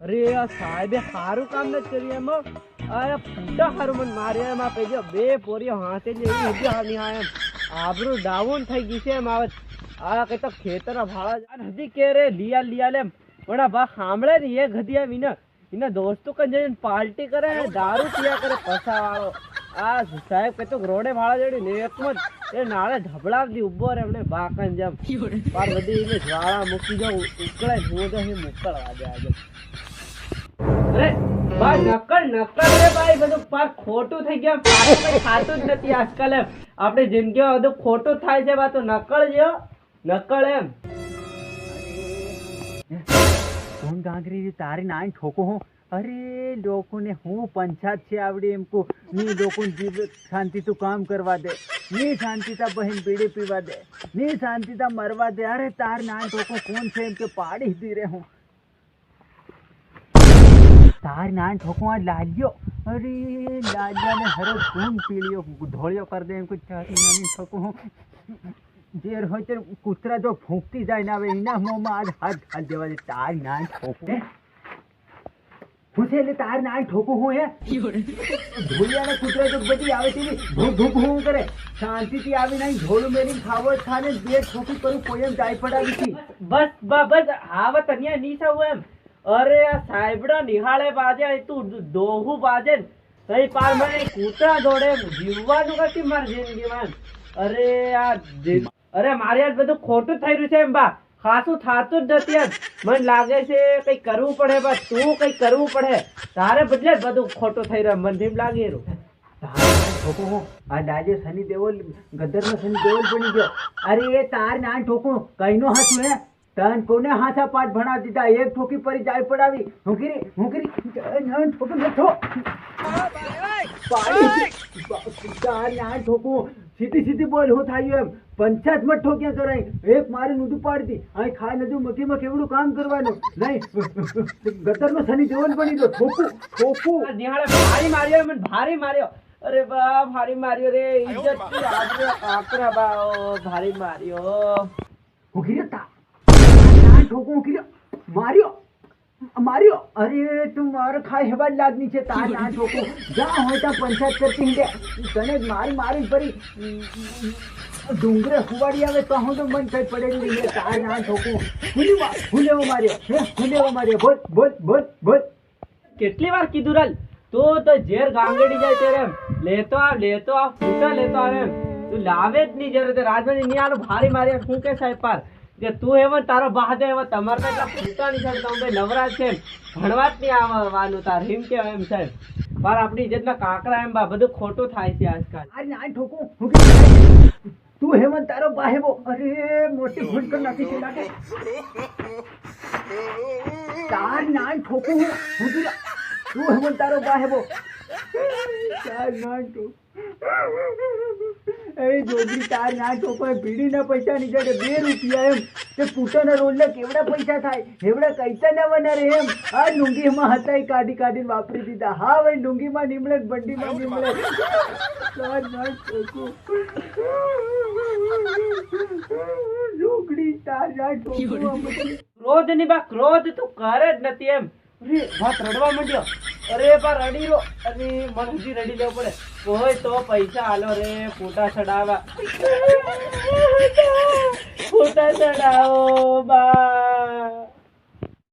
અરે આ સાહેબે સારું કામ નથી કર્યું એમાં આ ફૂટા હારું મને માર્યા એમાં પેજો બે પોરીઓ હાથે જ એવી હજી હાની હા એમ. આબરું ડાઉન થઈ ગઈ છે એમ, આવે આ કઈ તો ખેતરના ભાડા અને હજી કે રે, લિયા લિયા લેમ. પણ આ ભા સાંભળે ને એ ઘડી એમ એને એના દોસ્તો કઈ જઈને પાર્ટી કરે દારૂ પીયા કરે પસાવાળો વાળો આ સાહેબ કે તો રોડે માળા જડી ને એકમાં એ નાળે ઢબડાવતી ઊભો રે એમને બાકન જેમ. પાર બધી એને જ્વાળા મૂકી જાઉં ઉકળે હું તો એ મોકલવા દે આજે. અરે, ભાઈ નકલ નકલ રે ભાઈ, બધું પાર ખોટું થઈ ગયા. ખાતું જ નથી આજકાલ એમ. આપણે જિંદગીમાં બધું ખોટું થાય છે બા તો નકળ જો નકળ એમ. કોણ ગાંગરી, તારી નાઈ ઠોકો હું. અરે, લોકોને હું પંચાયત છે આવડી એમ કો ની લોકો જીવ શાંતિ તું કામ કરવા દે. ની શાંતિ તા બહેન બીડી પીવા દે. ની શાંતિ તા મરવા દે. અરે, તાર નાઈ ટોકો કોણ છે એમ કે પાડી દી રે હું. તાર નાન ઠોકો આ લાલ્યો. અરે લાલ્યા ને હરો કોણ પીળ્યો, ઢોળ્યો કર દે એમ કોઈ ચાર નાની ઠોકો હું. હોય તે કૂતરા જો ફૂંકતી જાય ને હવે એના મોંમાં આજ હાથ હાથ દેવા દે. તાર નાન ઠોકો હું છે એટલે તાર ના ઠોકો હું હે. ધોળિયા ને કૂતરા તો બધી આવે છે ધૂપ ધૂપ હું કરે. શાંતિથી આવી નહીં ઢોલું મેરી ખાવો ખાને બે ઠોકી કરું કોઈ એમ જાય પડાવી હતી બસ બસ હાવ તન્યા ની થવું એમ. અરે આ સાહેબડા નિહાળે બાજે તું દોહું બાજે તઈ પાર મને કૂતરા દોડે જીવવાનું કતી મારી જિંદગીમાં અરે આ અરે મારે આ બધું ખોટું થઈ રહ્યું છે એમ બા. ખાસું થતું જ નથી મને લાગે છે કઈ કરવું પડે બસ તું કઈ કરવું પડે. તારે બદલે જ બધું ખોટું થઈ રહ્યું મને એમ લાગે રહ્યું આ દાદે સની દેવલ ગદરનો સની દેવલ બની ગયો. અરે એ તાર નાન ઠોકો કઈનો હાથ હે? તન કોને હાથા પાઠ ભણાવી દીધા? એક ઠોકી પરી જાય પડાવી. હું કરી હું કરી નાન ઠોકો નઠો પાડી. તાર નાન ઠોકો સીધી સીધી બોલ હું થાય એમ. પંચાયતમાં ઠોક્યા કરાય એક મારે નુદું પાડતી અહીં ખાઈ નદું મકીમાં કેવડું કામ કરવાનું. નહીં. ગતરનો સની જવન બની ગયો. ઠોકું ઠોકું ભારી માર્યો મને ભારી માર્યો. અરે બા ભારી માર્યો રે. ઇજ્જત કાકરા બા ભારી માર્યો. હું તા. ઠોકો હું માર્યો. માર્યો? અરે તું મારો ખાય હેવા જ લાગની છે તાર ના ઠોકો જા હોય ત્યાં પંચાયત કરતી હિંડે તને મારી મારી ફરી ડુંગરે હુવાડી આવે તો હું તો મન કઈ પડેલું રહી તાર ના હું હું લેવો માર્યો. હે હું માર્યો. બોલ બોલ બોલ બોલ. કેટલી વાર કીધું રાલ? તું તો ઝેર ગાંગડી જાય ત્યારે લેતો આવ લેતો આવ ફૂટા લેતો આવે તું લાવે જ નહીં જરૂર રાજમાની નહીં આલો ભારી માર્યા શું કે સાહેબ પાર? કે તું એવો તારો બહાદે એવો તમારે તો એટલા ફૂટા નહીં સાહેબ તમે ભાઈ નવરાજ છે ભણવા જ નહીં આવવાનું, તાર એમ કે એમ સાહેબ પાર આપણી જેટલા કાંકરા એમ, બા, બધું ખોટું થાય છે આજકાલ. આ ના ઠોકો તું હેમંત તારો બાહેબો અરે, મોટી ભૂલ કર નાખી છે, લાગે. તાર ના ઠોકું, હું તું હેમંત તારો બાહેબો તાર ના ઠોક. એ જોગી તાર પૈસા ની બે રૂપિયા એમ તે પૂટાના રોલના કેવડા પૈસા થાય એવડા કૈસા ના બનારે એમ આ લુંગીમાં હતા કાઢી કાઢીને વાપરી દીધા હા ભાઈ લુંગીમાં નીમળે બંડીમાં નીમળે લુગડી તાર ના ક્રોધની બા ક્રોધ તું કરે જ નથી એમ અરે વાત રડવા માંડ્યો અરે પા રડી લો અને મનજી રડી લેવું પડે. હોય તો પૈસા આલો રે ફોટા ચડાવવા. ફોટા ચડાવો બા.